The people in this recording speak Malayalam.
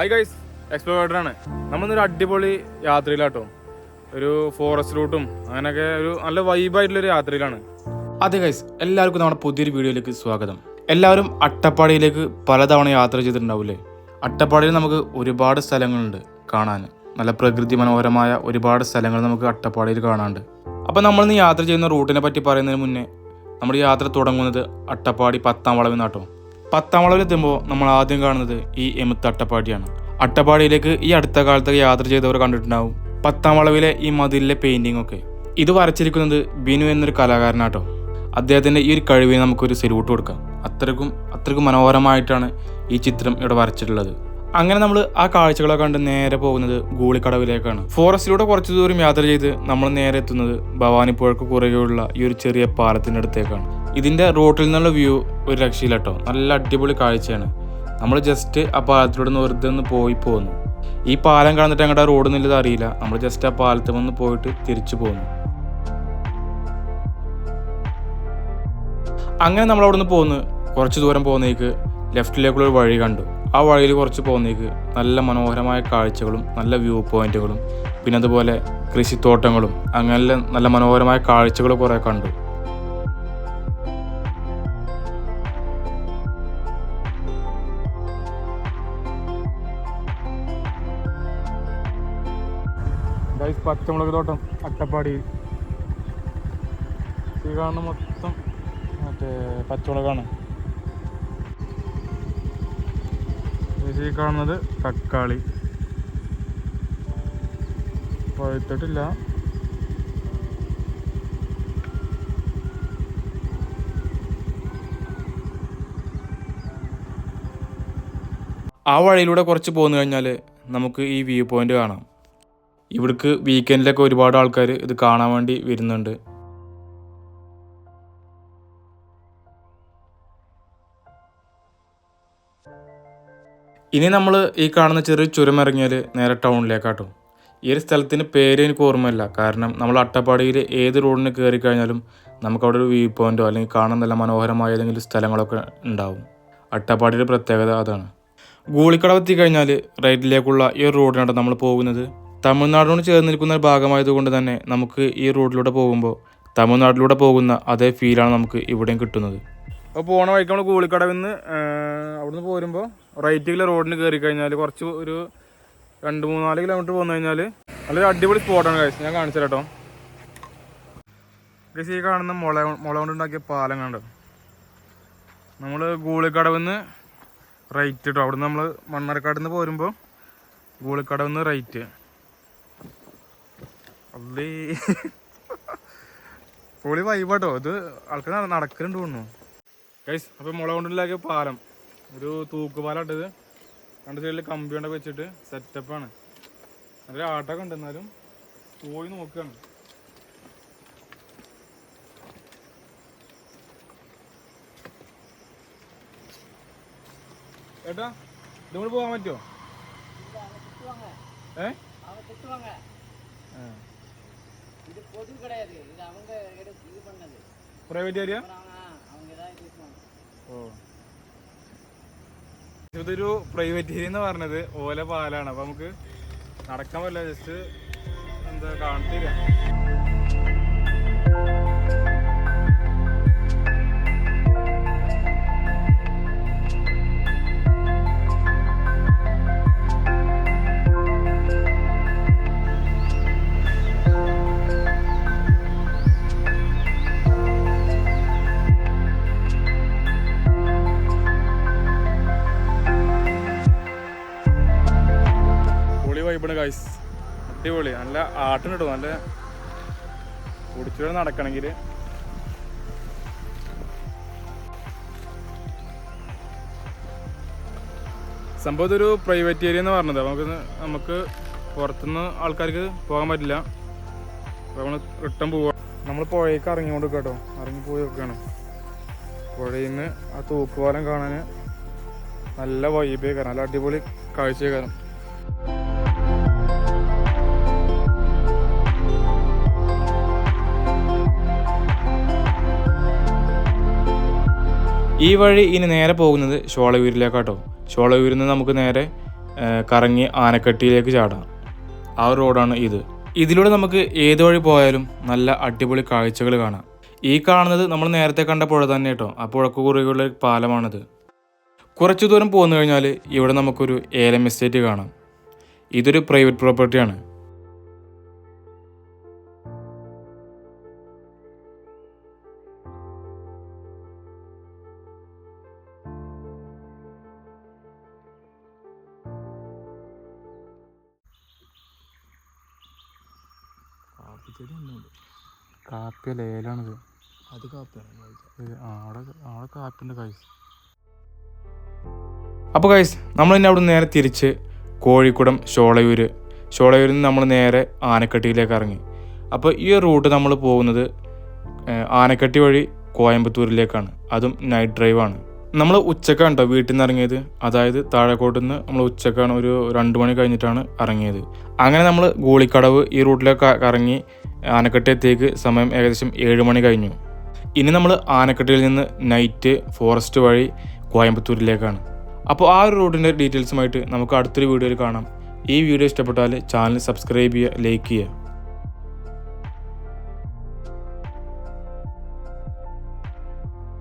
ഹായ് ഗൈസ് എക്സ്പ്ലോറേറ്ററാണ് നമ്മളിന്നൊരു അടിപൊളി യാത്രയിലാട്ടോ. ഒരു ഫോറസ്റ്റ് റൂട്ടും അങ്ങനെയൊക്കെ ഒരു നല്ല വൈബായിട്ടുള്ളൊരു യാത്രയിലാണ്. അതെ ഗൈസ് എല്ലാവർക്കും നമ്മുടെ പുതിയൊരു വീഡിയോയിലേക്ക് സ്വാഗതം. എല്ലാവരും അട്ടപ്പാടിയിലേക്ക് പലതവണ യാത്ര ചെയ്തിട്ടുണ്ടാവില്ലേ അട്ടപ്പാടിയിൽ നമുക്ക് ഒരുപാട് സ്ഥലങ്ങളുണ്ട് കാണാൻ. നല്ല പ്രകൃതി മനോഹരമായ ഒരുപാട് സ്ഥലങ്ങൾ നമുക്ക് അട്ടപ്പാടിയിൽ കാണാനുണ്ട്. അപ്പോൾ നമ്മളിന്ന് യാത്ര ചെയ്യുന്ന റൂട്ടിനെ പറ്റി പറയുന്നതിന് മുന്നേ നമ്മുടെ യാത്ര തുടങ്ങുന്നത് അട്ടപ്പാടി പത്താം വളവിൽ നിന്നാട്ടോ പത്താം വളവിലെത്തുമ്പോൾ നമ്മൾ ആദ്യം കാണുന്നത് ഈ എമുത്ത് അട്ടപ്പാടിയാണ്. അട്ടപ്പാടിയിലേക്ക് ഈ അടുത്ത കാലത്ത് യാത്ര ചെയ്തവർ കണ്ടിട്ടുണ്ടാവും. പത്താം വളവിലെ ഈ മതിലിലെ പെയിന്റിംഗ് ഒക്കെ. ഇത് വരച്ചിരിക്കുന്നത് ബിനു എന്നൊരു കലാകാരനാട്ടോ. അദ്ദേഹത്തിന്റെ ഈ ഒരു കഴിവിന് നമുക്കൊരു സെലൂട്ട് കൊടുക്കാം. അത്രക്കും അത്രക്കും മനോഹരമായിട്ടാണ് ഈ ചിത്രം ഇവിടെ വരച്ചിട്ടുള്ളത്. അങ്ങനെ നമ്മൾ ആ കാഴ്ചകളൊക്കെ കണ്ട് നേരെ പോകുന്നത് ഗൂളിക്കടവിലേക്കാണ്. ഫോറസ്റ്റിലൂടെ കുറച്ച് ദൂരം യാത്ര ചെയ്ത് നമ്മൾ നേരെ എത്തുന്നത് ഭവാനിപ്പുഴക്ക് കുറുകെയുള്ള ഈ ഒരു ചെറിയ പാലത്തിന്റെ അടുത്തേക്കാണ്. ഇതിന്റെ റോട്ടിൽ നിന്നുള്ള വ്യൂ ഒരു രക്ഷയില്ല നല്ല അടിപൊളി കാഴ്ചയാണ്. നമ്മൾ ജസ്റ്റ് ആ പാലത്തിലൂടെ ഒന്ന് വെറുതെ ഒന്ന് പോയി പോന്നു. ഈ പാലം കടന്നിട്ട് അങ്ങോട്ട് റോഡ് എന്നുള്ളത് അറിയില്ല. നമ്മൾ ജസ്റ്റ് ആ പാലത്തിൽ വന്ന് പോയിട്ട് തിരിച്ചു പോന്നു. അങ്ങനെ നമ്മൾ അവിടെ നിന്ന് പോന്ന്. കുറച്ച് ദൂരം പോകുന്നേക്ക് ലെഫ്റ്റിലേക്കുള്ള ഒരു വഴി കണ്ടു. ആ വഴിയിൽ കുറച്ച് പോകുന്നേക്ക് നല്ല മനോഹരമായ കാഴ്ചകളും നല്ല വ്യൂ പോയിന്റുകളും പിന്നെ അതുപോലെ കൃഷിത്തോട്ടങ്ങളും അങ്ങനെ നല്ല മനോഹരമായ കാഴ്ചകൾ കുറേ കണ്ടു. ഗൈസ് പച്ചമുളക് തോട്ടം അട്ടപ്പാടി. ഈ കാണുന്ന മൊത്തം മറ്റേ പച്ചമുളകാണ്. ഈ കാണുന്നത് തക്കാളി. പഴുത്തിട്ടില്ല. ആ വഴിയിലൂടെ കുറച്ച് പോന്നു കഴിഞ്ഞാൽ നമുക്ക് ഈ വ്യൂ പോയിന്റ് കാണാം. ഇവിടേക്ക് വീക്കെൻഡിലൊക്കെ ഒരുപാട് ആൾക്കാർ ഇത് കാണാൻ വേണ്ടി വരുന്നുണ്ട്. ഇനി നമ്മൾ ഈ കാണുന്ന ചെറിയ ചുരം ഇറങ്ങിയാൽ നേരെ ടൗണിലേക്കാട്ടോ. ഈ ഒരു സ്ഥലത്തിന് പേര് എനിക്ക് ഓർമ്മയില്ല. കാരണം നമ്മൾ അട്ടപ്പാടിയിൽ ഏത് റോഡിന് കയറി കഴിഞ്ഞാലും നമുക്കവിടെ ഒരു വ്യൂ പോയിന്റോ അല്ലെങ്കിൽ കാണാൻ നല്ല മനോഹരമായ ഏതെങ്കിലും സ്ഥലങ്ങളൊക്കെ ഉണ്ടാവും. അട്ടപ്പാടിയുടെ പ്രത്യേകത അതാണ്. ഗൂളിക്കടവ് എത്തിക്കഴിഞ്ഞാൽ റൈറ്റിലേക്കുള്ള ഈ റോഡിനാണ് നമ്മൾ പോകുന്നത്. തമിഴ്നാടിനോട് ചേർന്ന് നിൽക്കുന്ന ഒരു ഭാഗമായതുകൊണ്ട് തന്നെ നമുക്ക് ഈ റോഡിലൂടെ പോകുമ്പോൾ തമിഴ്നാട്ടിലൂടെ പോകുന്ന അതേ ഫീലാണ് നമുക്ക് ഇവിടെയും കിട്ടുന്നത്. അപ്പോൾ പോണ വഴിക്ക് നമ്മൾ കൂളിക്കടവിൽ നിന്ന് അവിടുന്ന് പോരുമ്പോൾ റൈറ്റിലെ റോഡിന് കയറി കഴിഞ്ഞാൽ കുറച്ച് ഒരു രണ്ട് മൂന്നാൽ കിലോമീറ്റർ പോന്നു കഴിഞ്ഞാൽ നല്ലൊരു അടിപൊളി സ്പോട്ടാണ് കഴിച്ചത് ഞാൻ കാണിച്ചു കേട്ടോ. ഗസി ഈ കാണുന്ന മുള മുള കൊണ്ടുണ്ടാക്കിയ പാലം കണ്ടോ? നമ്മൾ ഗൂളിക്കടവിൽ നിന്ന് റൈറ്റ് കേട്ടോ അവിടുന്ന് നമ്മൾ മണ്ണാർക്കാട് നിന്ന് പോരുമ്പോൾ ഗൂളിക്കടവിൽ നിന്ന് റൈറ്റ് അല്ലേ പൊളി വൈബാട്ടോ ഇത് ആൾക്കാർ നട- നടക്കുന്നുണ്ട് തോന്നുന്നു. കൈസ് അപ്പോൾ മുള കൊണ്ടുണ്ടാക്കിയ പാലം. ഒരു തൂക്കുപാലം ഇത്. രണ്ട് സൈഡിൽ കമ്പി കൊണ്ടൊക്കെ വെച്ചിട്ട് സെറ്റപ്പാണ് നല്ല ആട്ടൊക്കെ ഉണ്ട് എന്നാലും പോയി നോക്കുകയാണ് ഏട്ടാ ഇതുകൊണ്ട് പോകാൻ പറ്റുമോ ഏ? ആ. இது பொது கிடையாது இது அவங்க எடு- இது பண்ணது പ്രൈവറ്റ് ഏരിയ அவங்க அவங்க தான் இது பண்ணுவாங்க ഓ ഇതൊരു പ്രൈവറ്റ് ഏരിയ എന്ന് പറഞ്ഞത് ഓല പാലാണ് അപ്പൊ നമുക്ക് നടക്കാൻ പറ്റില്ല ജസ്റ്റ് എന്താ കാണിച്ചില്ല ഗൈസ് അടിപൊളി. നല്ല ആട്ടം കിട്ടും നല്ല കുടിച്ചുകൂടെ നടക്കണമെങ്കിൽ. സംഭവം ഇതൊരു പ്രൈവറ്റ് ഏരിയ എന്ന് പറഞ്ഞത്. നമുക്ക് നമുക്ക് പുറത്തുനിന്ന് ആൾക്കാർക്ക് പോകാൻ പറ്റില്ല. നമ്മൾ റിട്ടേൺ പോവുക നമ്മൾ പുഴയ്ക്ക് ഇറങ്ങിക്കൊണ്ട് കേട്ടോ ഇറങ്ങി പോയി നോക്കുകയാണ് പുഴയിൽ നിന്ന് ആ തൂക്കുപാലം കാണാൻ നല്ല വൈബേ കാരണം നല്ല അടിപൊളി കാഴ്ച കാരണം ഈ വഴി ഇനി നേരെ പോകുന്നത് ഷോളയൂരിലേക്കാട്ടോ ഷോളയൂരിൽ നിന്ന് നമുക്ക് നേരെ കറങ്ങി ആനക്കട്ടിയിലേക്ക് ചാടാം. ആ റോഡാണ് ഇത്. ഇതിലൂടെ നമുക്ക് ഏത് വഴി പോയാലും നല്ല അടിപൊളി കാഴ്ചകൾ കാണാം. ഈ കാണുന്നത് നമ്മൾ നേരത്തെ കണ്ട പുഴ തന്നെ കേട്ടോ ആ പുഴക്ക് കുറുകെയുള്ള പാലമാണിത്. കുറച്ച് ദൂരം പോന്നു കഴിഞ്ഞാൽ ഇവിടെ നമുക്കൊരു ഏലം എസ്റ്റേറ്റ് കാണാം. ഇതൊരു പ്രൈവറ്റ് പ്രോപ്പർട്ടിയാണ്. കാപ്പി ലേലാണിത് അത് കാപ്പിയാണ് ആടെ ആടെ കാപ്പിന്റെ കൈസ് അപ്പോൾ കൈസ് നമ്മൾ ഇനി അവിടെ നേരെ തിരിച്ച് കോഴിക്കുടം ഷോളയൂർ ഷോളയൂരിൽ നിന്ന് നമ്മൾ നേരെ ആനക്കട്ടിയിലേക്ക് ഇറങ്ങി. അപ്പോൾ ഈ റൂട്ട് നമ്മൾ പോകുന്നത് ആനക്കട്ടി വഴി കോയമ്പത്തൂരിലേക്കാണ്. അതും നൈറ്റ് ഡ്രൈവാണ് നമ്മൾ ഉച്ചക്കാണ് കേട്ടോ വീട്ടിൽ നിന്ന് ഇറങ്ങിയത്. അതായത് താഴെക്കോട്ട് നിന്ന് നമ്മൾ ഉച്ചക്കാണ് ഒരു രണ്ട് മണി കഴിഞ്ഞിട്ടാണ് ഇറങ്ങിയത്. അങ്ങനെ നമ്മൾ ഗോളിക്കടവ് ഈ റൂട്ടിലേക്ക് ക- കറങ്ങി സമയം ഏകദേശം ഏഴ് മണി കഴിഞ്ഞു. ഇനി നമ്മൾ ആനക്കെട്ടിൽ നിന്ന് നൈറ്റ് ഫോറസ്റ്റ് വഴി കോയമ്പത്തൂരിലേക്കാണ്. അപ്പോൾ ആ ഒരു റൂട്ടിന്റെ ഡീറ്റെയിൽസുമായിട്ട് നമുക്ക് അടുത്തൊരു വീഡിയോയിൽ കാണാം. ഈ വീഡിയോ ഇഷ്ടപ്പെട്ടാൽ ചാനൽ സബ്സ്ക്രൈബ് ചെയ്യുക ലൈക്ക് ചെയ്യുക.